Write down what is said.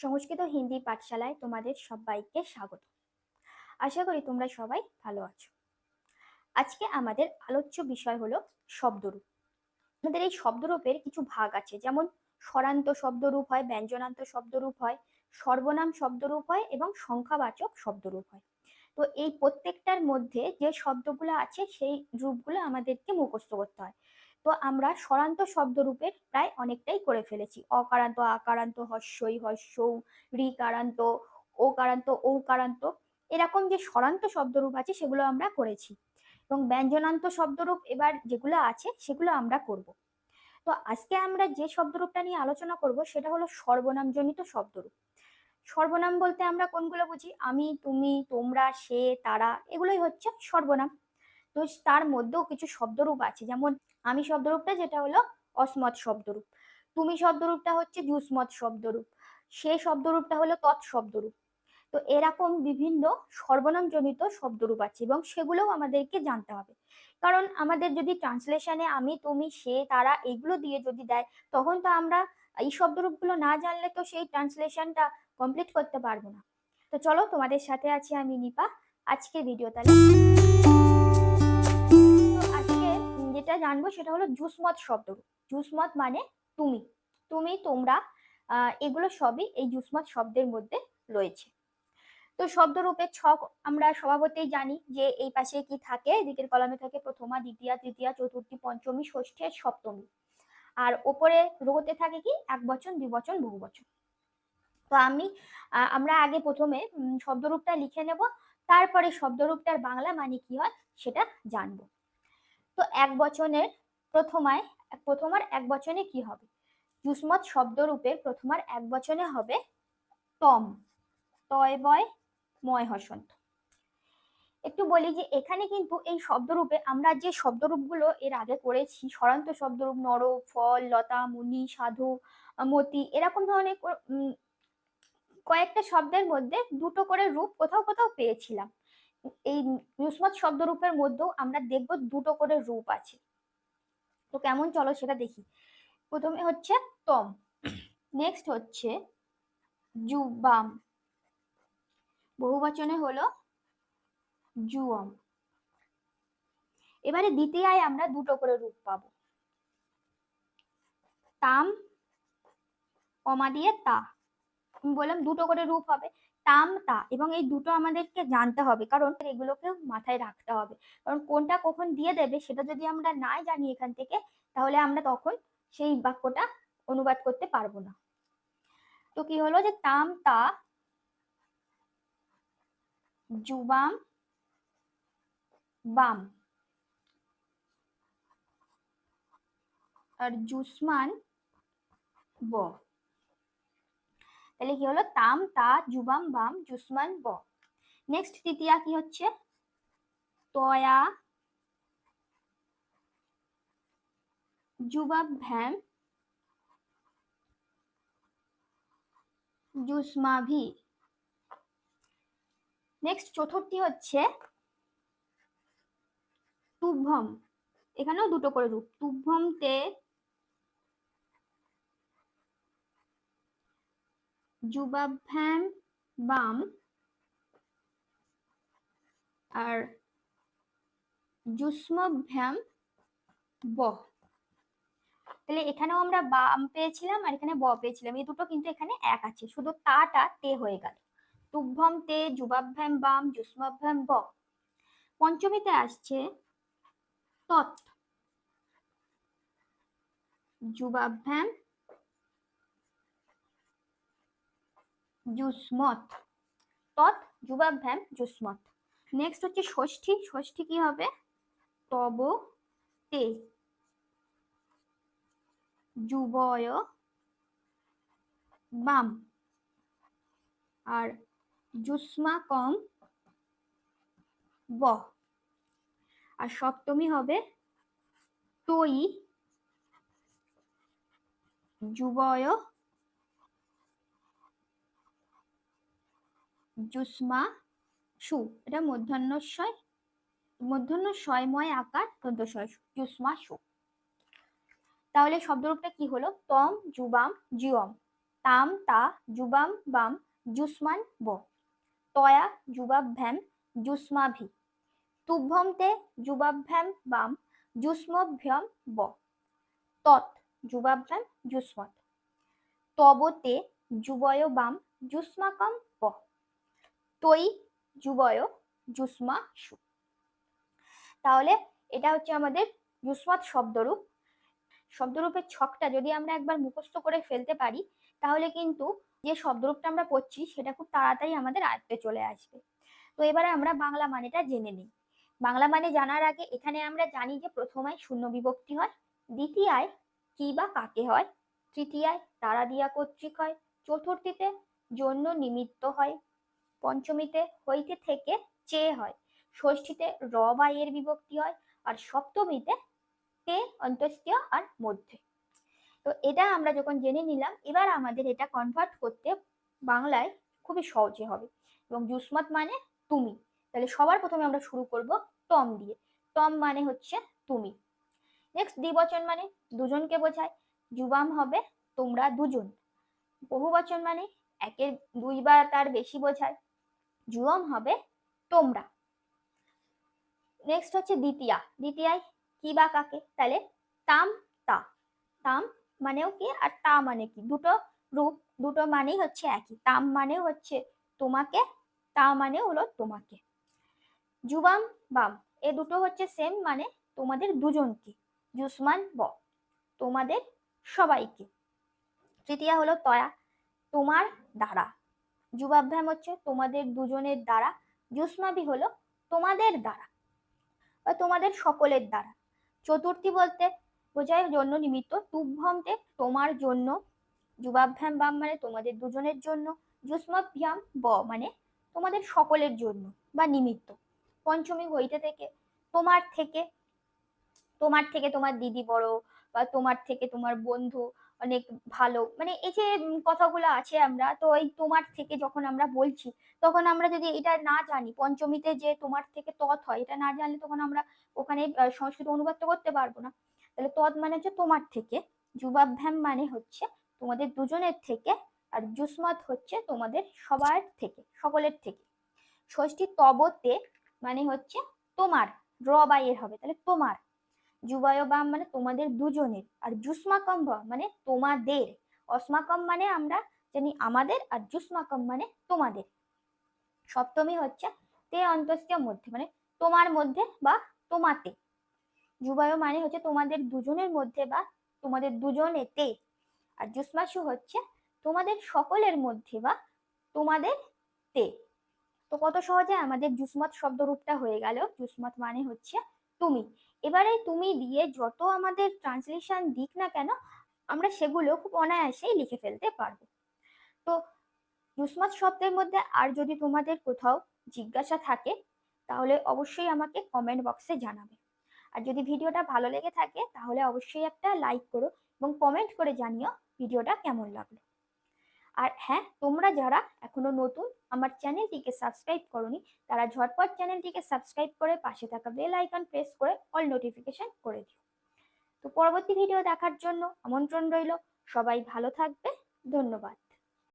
সংস্কৃত হিন্দি পাঠশালায় তোমাদের সবাইকে স্বাগত। আশা করি তোমরা সবাই ভালো আছো। আজকে আমাদের আলোচ্য বিষয় হলো শব্দরূপ। আমাদের এই শব্দরূপের কিছু ভাগ আছে, যেমন স্বরান্ত শব্দরূপ হয়, ব্যঞ্জনান্ত শব্দরূপ হয়, সর্বনাম শব্দরূপ হয় এবং সংখ্যাবাচক শব্দরূপ হয়। তো এই প্রত্যেকটার মধ্যে যে শব্দগুলো আছে, সেই রূপগুলো আমাদেরকে মুখস্থ করতে হয়। তো আমরা স্বরান্ত শব্দরূপের প্রায় অনেকটাই করে ফেলেছি। অকারান্ত, আকারান্ত, হস্যই, হস্যৌ রিকারান্ত ওকারান্ত, ঔকারান্ত এরকম যে স্বরান্ত শব্দরূপ আছে সেগুলো আমরা করেছি এবং ব্যঞ্জনান্ত শব্দরূপ এবার যেগুলো আছে সেগুলো আমরা করব। তো আজকে আমরা যে শব্দরূপটা নিয়ে আলোচনা করব সেটা হলো সর্বনামজনিত শব্দরূপ। সর্বনাম বলতে আমরা কোনগুলো বুঝি? আমি, তুমি, তোমরা, সে, তারা এগুলোই হচ্ছে সর্বনাম। তো তার মধ্যেও কিছু শব্দরূপ আছে যেমন আমি শব্দরূপটা যেটা হলো অসমত শব্দরূপ। তুমি শব্দরূপটা হচ্ছে জুসমত শব্দরূপ। সে শব্দরূপটা হলো তৎ শব্দরূপ তো এরকম বিভিন্ন সর্বনামজনিত শব্দরূপ আছে এবং সেগুলোও আমাদেরকে জানতে হবে। কারণ আমাদের যদি ট্রান্সলেশনে আমি, তুমি, সে, তারা এগুলো দিয়ে যদি দেয়, তখন তো আমরা এই শব্দরূপগুলো না জানলে তো সেই ট্রান্সলেশনটা কমপ্লিট করতে পারব না। তো চলো তোমাদের সাথে আছি আমি নিপা। আজকের ভিডিও তাহলে জানব সেটা হলো জুসমত শব্দরূপ। জুসমত মানে তুমি। তুমি, তোমরা এগুলো সবই এই জুসমত শব্দের মধ্যে রয়েছে। তো শব্দরূপের ছক আমরা স্বভাবতেই জানি যে এই পাশে কি থাকে দিকের কলমে থাকে প্রথমা, দ্বিতীয়া, তৃতীয়া, চতুর্থী, পঞ্চমী, ষষ্ঠী, সপ্তমী। আর ওপরে রোতে থাকে কি? এক বচন দুই বচন, বহু বচন। তো আমি আমরা আগে প্রথমে শব্দরূপটা লিখে নেব, তারপরে শব্দরূপটার বাংলা মানে কি হয় সেটা জানব। তো এক বচনের প্রথমায়, প্রথমার এক বচনে কি হবে? জুসমত শব্দরূপের প্রথমার এক বচনে হবে তম, তয় বয়, ময় হসন্ত। একটু বলি যে এখানে কিন্তু এই শব্দরূপে আমরা যে শব্দরূপগুলো এর আগে করেছি, স্বরান্ত শব্দরূপ নর ফল, লতা, মুনি, সাধু, মতি, এরকম ধরনের কয়েকটা শব্দের মধ্যে দুটো করে রূপ কোথাও কোথাও পেয়েছিলাম। এই ইউসমত শব্দরূপের মধ্যেও আমরা দেখব দুটো করে রূপ আছে। তো কেমন? চলো সেটা দেখি। প্রথমে হচ্ছে তম নেক্সট হচ্ছে জুবাম বহুবচনে হলো জুয়ম এবারে দ্বিতীয়ায় আমরা দুটো করে রূপ পাবো। তাম কমা দিয়ে তা। বললাম দুটো করে রূপ হবে। তাম তা এবং এই দুটো আমাদেরকে জানতে হবে। কারণ এগুলোকে মাথায় রাখতে হবে। কারণ কোনটা কখন দিয়ে দেবে সেটা যদি আমরা নাই জানি এখান থেকে, তাহলে আমরা তখন সেই বাক্যটা অনুবাদ করতে পারব না। তো কি হলো যে তাম তা জুবাম, বাম আর জুসমান ব। তাহলে কি হলো? তাম, তা, জুবাম, বাম, জুসমান, ব। নেক্সট তৃতীয়া কি হচ্ছে? তয়া, জুবাব, ভ্যাম, জুসমাভি। নেক্সট চতুর্থী হচ্ছে তুভ্যম। এখানেও দুটো করে রূপ। তুভ্যম, তে যুবাভ্যাম বাম আর যুষ্মভ্যাম ব। তাহলে এখানেও আমরা বাম পেয়েছিলাম আর এখানে ব পেয়েছিলাম। এই দুটো কিন্তু এখানে এক আছে। শুধু তাটা তে হয়ে গেল। তুভ্যম তে যুবাভ্যাম বাম যুষ্মভ্যাম ব। পঞ্চমীতে আসছে তৎ। যুবাভ্যাম জুসমত তৎ যুবাভ্যাম জুসমত নেক্সট হচ্ছে ষষ্ঠী। ষষ্ঠী কি হবে? তব তে। যুবয় বাম। আর জুসমা কম ব। আর সপ্তমী হবে তৈ। যুবয় জুসমা, সু, এটা মধ্যাহ্নস্বয় মধ্যাহ্ন ময় আকার দন্তস্বয় জুসমা, সু। তাহলে শব্দরূপটা কি হলো? তম, জুবাম, জিয়ম। তাম, তা, জুবাম, বাম, জুসমান, ব। তয়া, জুবাভ্যাম, জুসমাভি। তুভ্যম তে জুবাভ্যাম, বাম, জুসমভ্যম, ব। তৎ, জুবাভ্যাম জুসমত তবতে যুবয় বাম জুস্মাকম তৈ, যুবয় জুসমা সু। তাহলে এটা হচ্ছে আমাদের জুসমাত শব্দরূপ। শব্দরূপের ছকটা যদি আমরা একবার মুখস্থ করে ফেলতে পারি, তাহলে কিন্তু যে শব্দরূপটা আমরা পড়ছি, সেটা খুব তাড়াতাড়ি আমাদের আয়ত্তে চলে আসবে। তো এবারে আমরা বাংলা মানেটা জেনে নিই। বাংলা মানে জানার আগে এখানে আমরা জানি যে প্রথমায় শূন্য বিভক্তি হয়, দ্বিতীয়ায় কি বা কাকে হয়, তৃতীয়ায় তারা দিয়া কর্তৃক হয়, চতুর্থীতে জন্য নিমিত্ত হয় পঞ্চমীতে হইতে থেকে চেয়ে হয়। ষষ্ঠীতে র বা এর বিভক্তি হয় আর সপ্তমীতে তে অন্তস্তীয় আর মধ্যে। তো এটা আমরা যখন জেনে নিলাম, এবার আমাদের এটা কনভার্ট করতে বাংলায় খুবই সহজে হবে। এবং জুসমত মানে তুমি। তাহলে সবার প্রথমে আমরা শুরু করব টম দিয়ে। টম মানে হচ্ছে তুমি। নেক্সট দ্বিবচন মানে দুজনকে বোঝায়। যুবাম হবে তোমরা দুজন। বহু বচন মানে একের দুই বা তার বেশি বোঝায়। জুয়ম হবে তোমরা। নেক্সট হচ্ছে দ্বিতীয়া। দ্বিতীয়ায় কি বা কাকে? তাহলে তাম, তা। তাম মানেও কি আর তা মানে কি? দুটো রূপ, দুটো মানেই হচ্ছে একই। তাম মানে হচ্ছে তোমাকে, তা মানে হলো তোমাকে। জুবাম বাম। এ দুটো হচ্ছে সেম মানে তোমাদের দুজনকে। জুসমান ব। তোমাদের সবাইকে। তৃতীয়া হলো তয়া। তোমার দ্বারা। যুবাভ্যাম হচ্ছে তোমাদের দুজনের দ্বারা জুসমাবি হলো তোমাদের দ্বারা বা তোমাদের সকলের দ্বারা। চতুর্থী বলতে বোঝায় জন্য নিমিত্ত তুভ্যমতে তোমার জন্য যুবাভ্যাম বাম মানে তোমাদের দুজনের জন্য জুস্মাভ্যাম ব মানে তোমাদের সকলের জন্য বা নিমিত্ত। পঞ্চমী হইতে থেকে তোমার থেকে তোমার থেকে তোমার দিদি বড় বা তোমার থেকে তোমার বন্ধু অনেক ভালো। মানে এই যে কথাগুলো আছে আমরা, তো এই তোমার থেকে যখন আমরা বলছি, তখন আমরা যদি এটা না জানি, পঞ্চমীতে যে তোমার থেকে তৎ হয়, এটা না জানলে তখন আমরা ওখানে সংস্কৃত অনুবাদ তো করতে পারব না। তাহলে তৎ মানে হচ্ছে তোমার থেকে, যুবাভ্যাম মানে হচ্ছে তোমাদের দুজনের থেকে, আর জুসমত হচ্ছে তোমাদের সবার থেকে, সকলের থেকে। ষষ্ঠী তবতে মানে হচ্ছে তোমার, র বা এর হবে, তাহলে তোমার। যুবায়বাম মানে তোমাদের দুজনের, আর জুসমাকম মানে তোমাদের। অসমাকম মানে আমরা জানি আমাদের, আর জুসমাকম মানে তোমাদের। সপ্তমী হচ্ছে তে অন্তস্তীয় মধ্যে মানে তোমার মধ্যে বা তোমাতে। যুবায় মানে হচ্ছে তোমাদের দুজনের মধ্যে বা তোমাদের দুজনেতে। আর জুসমাসু হচ্ছে তোমাদের সকলের মধ্যে বা তোমাদের তে। তো কত সহজে আমাদের জুসমত শব্দরূপটা হয়ে গেল। জুসমত মানে হচ্ছে তুমি। এবারে তুমি দিয়ে যত আমাদের ট্রান্সলেশন দিক না কেন, আমরা সেগুলো খুব অনায়াসেই লিখে ফেলতে পারব। তো জুসমত শব্দের মধ্যে আর যদি তোমাদের কোথাও জিজ্ঞাসা থাকে, তাহলে অবশ্যই আমাকে কমেন্ট বক্সে জানাবে। আর যদি ভিডিওটা ভালো লেগে থাকে, তাহলে অবশ্যই একটা লাইক করো এবং কমেন্ট করে জানিও ভিডিওটা কেমন লাগল। আর হ্যাঁ তোমরা যারা এখনও নতুন, আমার চ্যানেলটিকে সাবস্ক্রাইব করনি, তারা ঝটপট চ্যানেলটিকে সাবস্ক্রাইব করে পাশে থাকা বেল আইকন প্রেস করে অল নোটিফিকেশন করে দিও। তো পরবর্তী ভিডিও দেখার জন্য আমন্ত্রণ রইল। সবাই ভালো থাকবে। ধন্যবাদ।